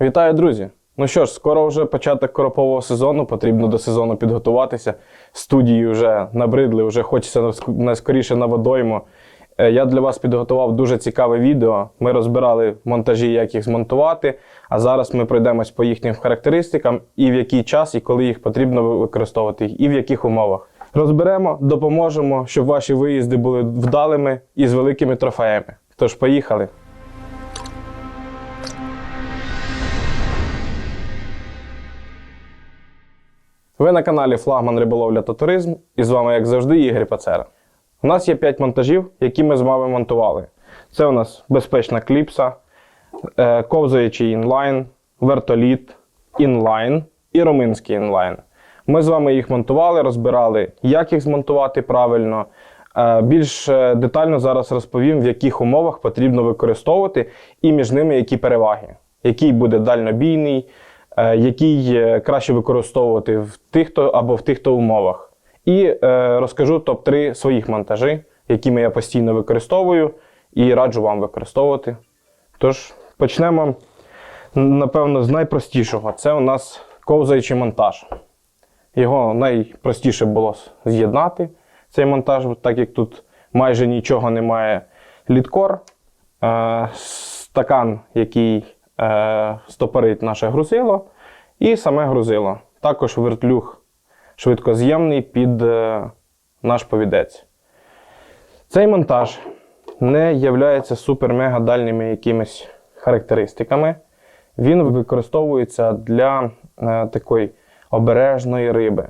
Вітаю, друзі! Ну що ж, скоро вже початок коропового сезону, потрібно до сезону підготуватися. Студії вже набридли, вже хочеться найскоріше на водойму. Е, Я для вас підготував дуже цікаве відео. Ми розбирали монтажі, як їх змонтувати. А зараз ми пройдемось по їхнім характеристикам і в який час, і коли їх потрібно використовувати, і в яких умовах. Розберемо, допоможемо, щоб ваші виїзди були вдалими і з великими трофеями. Тож, поїхали! Ви на каналі Флагман Риболовля та Туризм і з вами, як завжди, Ігор Пацера. У нас є 5 монтажів, які ми з вами монтували. Це у нас безпечна кліпса, е, ковзаючий інлайн, вертоліт, інлайн і руминський інлайн. Ми з вами їх монтували, розбирали, як їх змонтувати правильно. Е, Більш е, детально зараз розповім, в яких умовах потрібно використовувати і між ними які переваги. Який буде дальнобійний, який е, краще використовувати в тих то або в тих то умовах. І е, розкажу топ-3 своїх монтажі, якими я постійно використовую і раджу вам використовувати. Тож почнемо, напевно, з найпростішого. Це у нас ковзаючий монтаж. Його найпростіше було з'єднати цей монтаж, так як тут майже нічого немає. Літкор, е, стакан, який е, стопорить наше грузило, і саме грузило. Також вертлюг швидкоз'ємний під е, наш повідець. Цей монтаж не є супер-мега дальніми якимись характеристиками. Він використовується для е, такої обережної риби,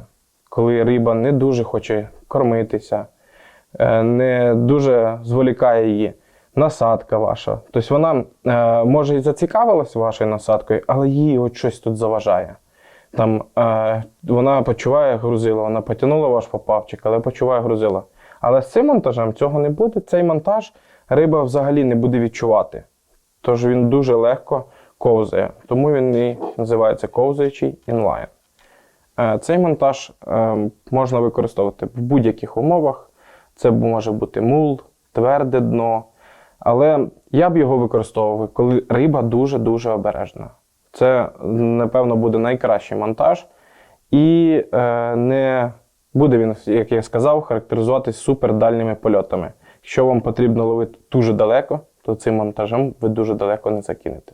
коли риба не дуже хоче кормитися, е, не дуже зволікає її. Насадка ваша. Тобто вона е, може і зацікавилась вашою насадкою, але їй от щось тут заважає. Там е, вона почуває грузило, вона потягнула ваш попавчик, але почуває грузило. Але з цим монтажем цього не буде. Цей монтаж риба взагалі не буде відчувати. Тож він дуже легко ковзає. Тому він і називається ковзаючий інлайн. Е, Цей монтаж можна використовувати в будь-яких умовах. Це може бути мул, тверде дно. Але я б його використовував, коли риба дуже-дуже обережна. Це, напевно, буде найкращий монтаж. І е, не буде він, як я сказав, характеризуватись супердальними польотами. Якщо вам потрібно ловити дуже далеко, то цим монтажем ви дуже далеко не закинете.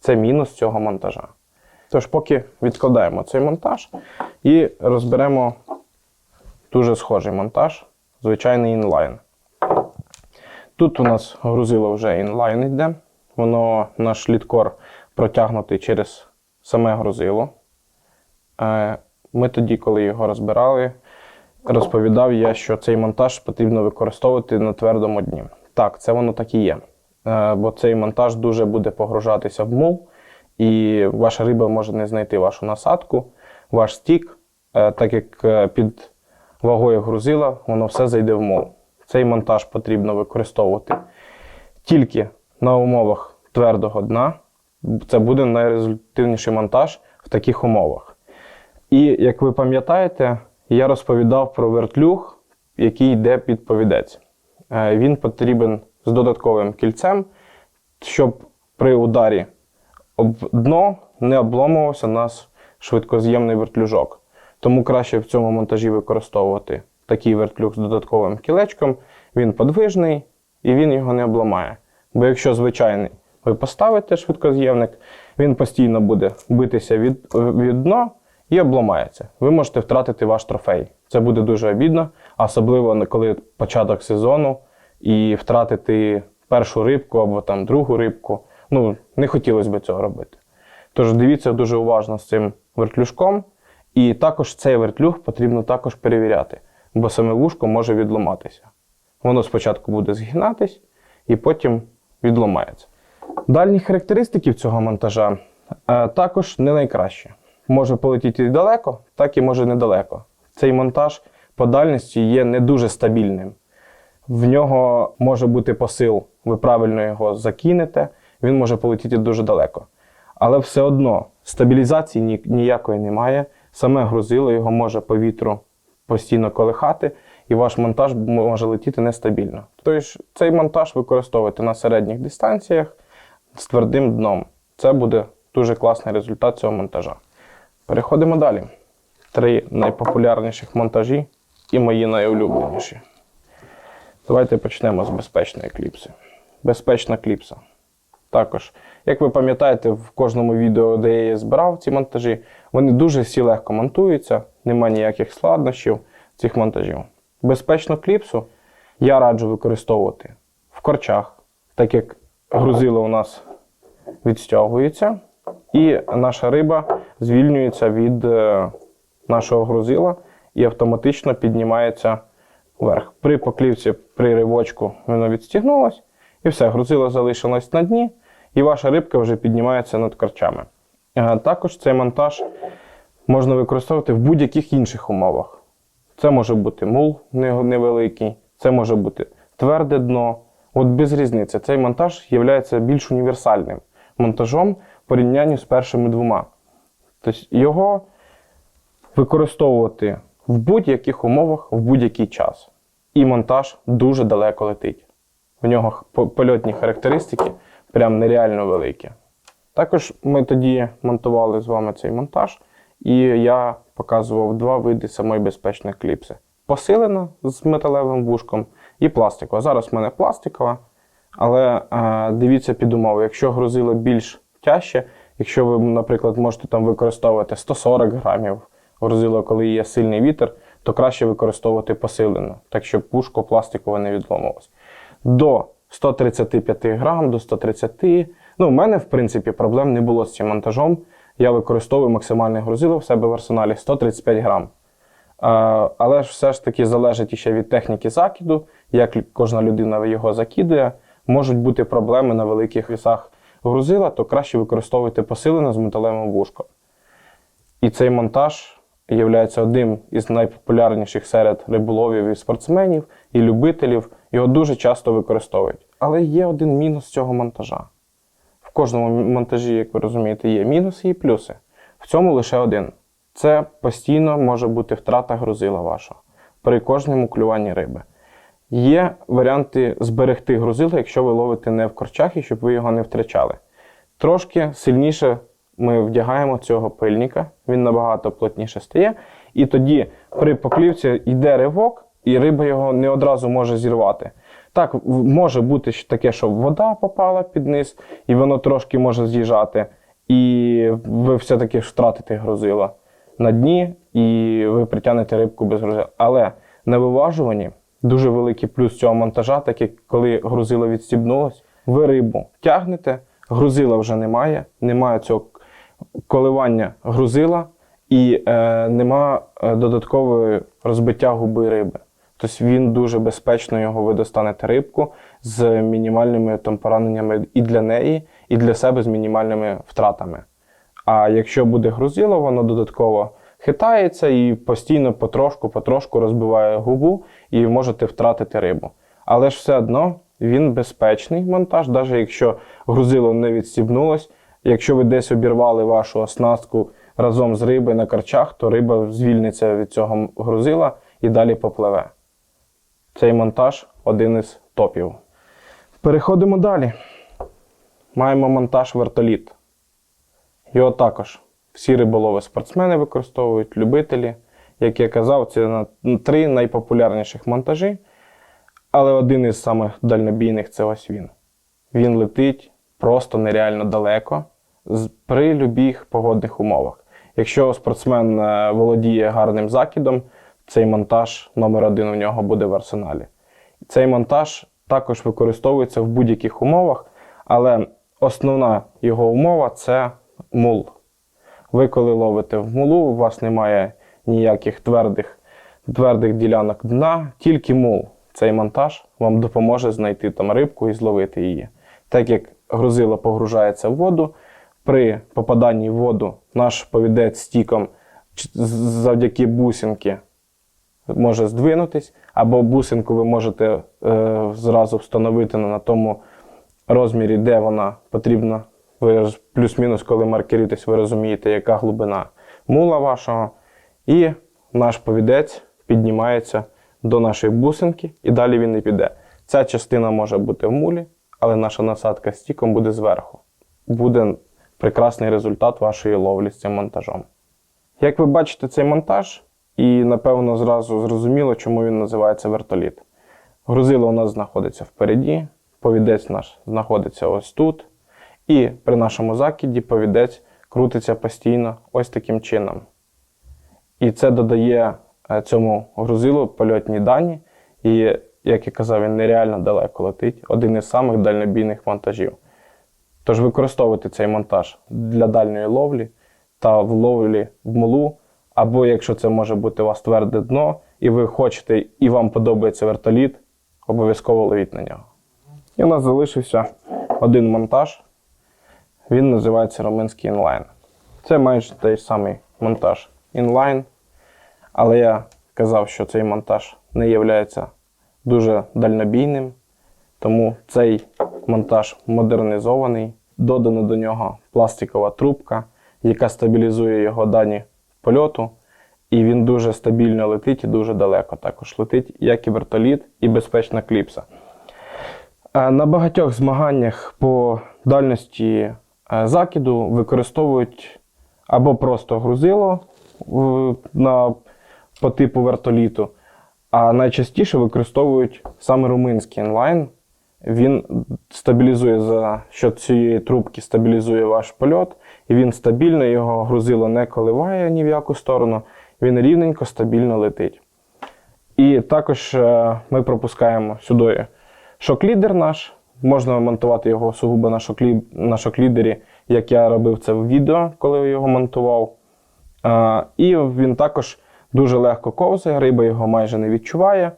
Це мінус цього монтажа. Тож, поки відкладаємо цей монтаж і розберемо дуже схожий монтаж, звичайний інлайн. Тут у нас грузило вже інлайн йде. Воно наш літкор протягнутий через саме грузило. Е, Ми тоді, коли його розбирали, розповідав я, що цей монтаж потрібно використовувати на твердому дні. Так, це воно так і є. Е, Бо цей монтаж дуже буде погружатися в мул, і ваша риба може не знайти вашу насадку, ваш стік, е, так як під вагою грузила, воно все зайде в мул. Цей монтаж потрібно використовувати тільки на умовах твердого дна. Це буде найрезультативніший монтаж в таких умовах. І як ви пам'ятаєте, я розповідав про вертлюг, який йде під повідець. Е, Він потрібен з додатковим кільцем, щоб при ударі об дно не обломувався наш швидкоз'ємний вертлюжок. Тому краще в цьому монтажі використовувати такий вертлюг з додатковим кілечком. Він подвижний і він його не обламає. Бо якщо звичайний ви поставите швидкоз'ємник, він постійно буде битися від, від дна і обламається. Ви можете втратити ваш трофей. Це буде дуже обідно, особливо коли початок сезону і втратити першу рибку або там другу рибку. Ну, не хотілося б цього робити. Тож дивіться дуже уважно з цим вертлюжком. І також цей вертлюг потрібно також перевіряти, бо саме вушко може відламатися. Воно спочатку буде згинатись і потім відламається. Дальні характеристики цього монтажа е, також не найкращі. Може полетіти далеко, так і може недалеко. Цей монтаж по дальності є не дуже стабільним. В нього може бути посил, ви правильно його закинете, він може полетіти дуже далеко. Але все одно стабілізації ні- ніякої немає. Саме грузило його може по вітру постійно колихати, і ваш монтаж може летіти нестабільно. Тобто цей монтаж використовуйте на середніх дистанціях з твердим дном. Це буде дуже класний результат цього монтажа. Переходимо далі. Три найпопулярніших монтажі і мої найулюбленіші. Давайте почнемо з безпечної кліпси. Безпечна кліпса. Також, як ви пам'ятаєте, в кожному відео, де я збирав ці монтажі, вони дуже всі легко монтуються, немає ніяких складнощів цих монтажів. Безпечну кліпсу я раджу використовувати в корчах, так як грузило у нас відстягується, і наша риба звільнюється від е, нашого грузила і автоматично піднімається вверх. При поклівці, при ривочку воно відстігнулось, і все, грузило залишилось на дні, і ваша рибка вже піднімається над корчами. Е, Також цей монтаж можна використовувати в будь-яких інших умовах. Це може бути мул невеликий, це може бути тверде дно. От без різниці. Цей монтаж є більш універсальним монтажом в порівнянні з першими двома. Тобто його використовувати в будь-яких умовах, в будь-який час. І монтаж дуже далеко летить. В нього польотні характеристики прям нереально великі. Також ми тоді монтували з вами цей монтаж, і я показував два види самої безпечної кліпси: посилена з металевим вушком і пластикова. Зараз в мене пластикова, але е, дивіться під умови. Якщо грузило більш тяжче, якщо ви, наприклад, можете там використовувати 140 грамів грузило, коли є сильний вітер, то краще використовувати посилену, так щоб вушко пластикове не відломилось. До 135 грам, до 130. Ну, у мене, в принципі, проблем не було з цим монтажом. Я використовую максимальне грузило в себе в арсеналі 135 грам. Е, Але ж все ж таки залежить ще від техніки закиду, як кожна людина його закидує. Можуть бути проблеми на великих вісах грузила, то краще використовуйте посилене з металевим вушком. І цей монтаж є одним із найпопулярніших серед риболовів і спортсменів, і любителів. Його дуже часто використовують. Але є один мінус цього монтажа. В кожному монтажі, як ви розумієте, є мінуси і плюси. В цьому лише один. Це постійно може бути втрата грузила вашого при кожному клюванні риби. Є варіанти зберегти грузило, якщо ви ловите не в корчах і щоб ви його не втрачали. Трошки сильніше ми вдягаємо цього пильника, він набагато плотніше стає. І тоді при поклівці йде ривок, і риба його не одразу може зірвати. Так, може бути таке, що вода попала під низ, і воно трошки може з'їжджати, і ви все-таки втратите грузило на дні, і ви притягнете рибку без грузила. Але на виважуванні дуже великий плюс цього монтажа, так як коли грузило відстібнулось, ви рибу тягнете, грузила вже немає, немає цього коливання грузила і е, нема е, додаткової розбиття губи риби. Тобто він дуже безпечно його ви достанете рибку з мінімальними там, пораненнями і для неї, і для себе з мінімальними втратами. А якщо буде грузило, воно додатково хитається і постійно потрошку, потрошку розбиває губу, і можете втратити рибу. Але ж все одно він безпечний монтаж, навіть якщо грузило не відстібнулось, якщо ви десь обірвали вашу оснастку разом з риби на карчах, то риба звільниться від цього грузила і далі попливе. Цей монтаж один із топів. Переходимо далі. Маємо монтаж вертоліт. Його також всі риболови спортсмени використовують, любителі. Як я казав, це три найпопулярніших монтажі. Але один із самих дальнобійних це ось він. Він летить просто нереально далеко при будь-яких погодних умовах. Якщо спортсмен е, володіє гарним закидом, цей монтаж номер один у нього буде в арсеналі. Цей монтаж також використовується в будь-яких умовах, але основна його умова це мул. Ви коли ловите в мулу, у вас немає ніяких твердих, твердих ділянок дна, тільки мул. Цей монтаж вам допоможе знайти там рибку і зловити її. Так як грузило погружається в воду, при попаданні в воду наш повідець стіком завдяки бусинки може здвинутись, або бусинку ви можете е, зразу встановити на тому розмірі, де вона потрібна. Ви плюс-мінус, коли маркеритесь, ви розумієте, яка глибина мула вашого. І наш повідець піднімається до нашої бусинки, і далі він не піде. Ця частина може бути в мулі, але наша насадка стіком буде зверху. Буде прекрасний результат вашої ловлі з цим монтажом. Як ви бачите цей монтаж, і напевно зразу зрозуміло, чому він називається вертоліт. Грузило у нас знаходиться впереді, повідець наш знаходиться ось тут. І при нашому закиді повідець крутиться постійно ось таким чином. І це додає е, цьому грузилу польотні дані. І, як я казав, він нереально далеко летить. Один із самих дальнобійних монтажів. Тож використовуйте цей монтаж для дальньої ловлі та в ловлі в мулу, або якщо це може бути у вас тверде дно, і ви хочете і вам подобається вертоліт, обов'язково ловіть на нього. І у нас залишився один монтаж. Він називається Романський інлайн. Це майже той самий монтаж інлайн, але я казав, що цей монтаж не є дуже дальнобійним, тому цей монтаж модернізований. Додана до нього пластикова трубка, яка стабілізує його дані польоту. І він дуже стабільно летить і дуже далеко також летить, як і вертоліт, і безпечна кліпса. Е, На багатьох змаганнях по дальності е, закиду використовують або просто грузило на, по типу вертоліту, а найчастіше використовують саме румунський інлайн. Він стабілізує за що цієї трубки стабілізує ваш польот, і він стабільно його грузило не коливає ні в яку сторону, він рівненько, стабільно летить. І також е, ми пропускаємо сюди шок-лідер наш. Можна монтувати його сугубо на, шоклі... на шок-лідері, як я робив це в відео, коли його монтував. Е, і він також дуже легко ковзає, риба його майже не відчуває.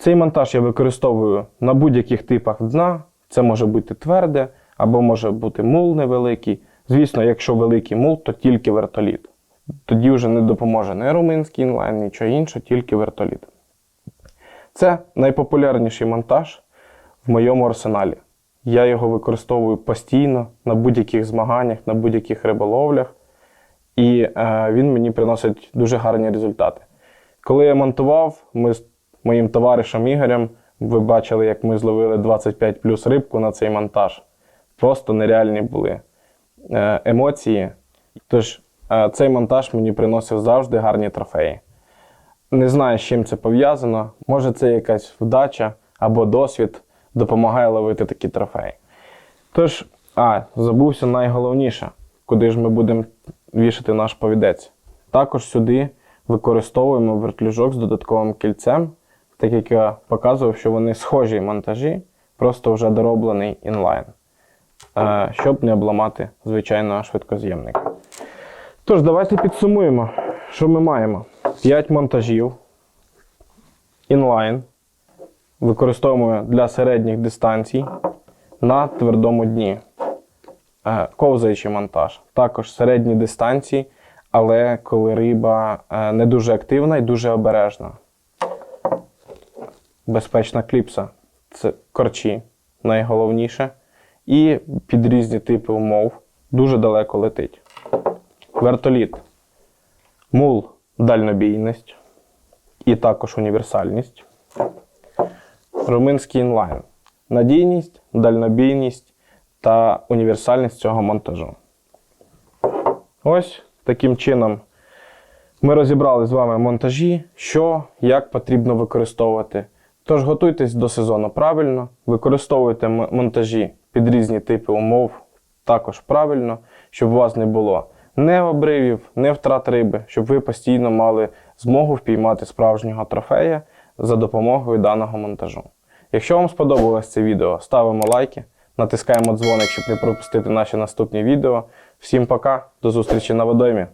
Цей монтаж я використовую на будь-яких типах дна. Це може бути тверде, або може бути мул невеликий. Звісно, якщо великий мул, то тільки вертоліт. Тоді вже не допоможе не румунський інлайн, нічого іншого, тільки вертоліт. Це найпопулярніший монтаж в моєму арсеналі. Я його використовую постійно на будь-яких змаганнях, на будь-яких риболовлях, і е, він мені приносить дуже гарні результати. Коли я монтував, ми моїм товаришем Ігорем, ви бачили, як ми зловили 25 плюс рибку на цей монтаж. Просто нереальні були е, емоції. Тож е, цей монтаж мені приносив завжди гарні трофеї. Не знаю, з чим це пов'язано. Може, це якась вдача або досвід допомагає ловити такі трофеї. Тож, а, забувся найголовніше, куди ж ми будемо вішати наш повідець. Також сюди використовуємо вертлюжок з додатковим кільцем, так як я показував, що вони схожі монтажі, просто вже дороблений інлайн, е, щоб не обламати звичайного швидкоз'ємника. Тож, давайте підсумуємо, що ми маємо. 5 монтажів інлайн. Використовуємо для середніх дистанцій на твердому дні. Е, Ковзаючий монтаж. Також середні дистанції, але коли риба е, не дуже активна і дуже обережна. Безпечна кліпса це корчі, найголовніше. І під різні типи умов дуже далеко летить. Вертоліт. Мул дальнобійність і також універсальність. Румунський інлайн. Надійність, дальнобійність та універсальність цього монтажу. Ось таким чином ми розібрали з вами монтажі, що, як потрібно використовувати. Тож готуйтесь до сезону правильно, використовуйте монтажі під різні типи умов також правильно, щоб у вас не було не обривів, не втрат риби, щоб ви постійно мали змогу впіймати справжнього трофея за допомогою даного монтажу. Якщо вам сподобалось це відео, ставимо лайки, натискаємо дзвоник, щоб не пропустити наші наступні відео. Всім пока, до зустрічі на водоймі!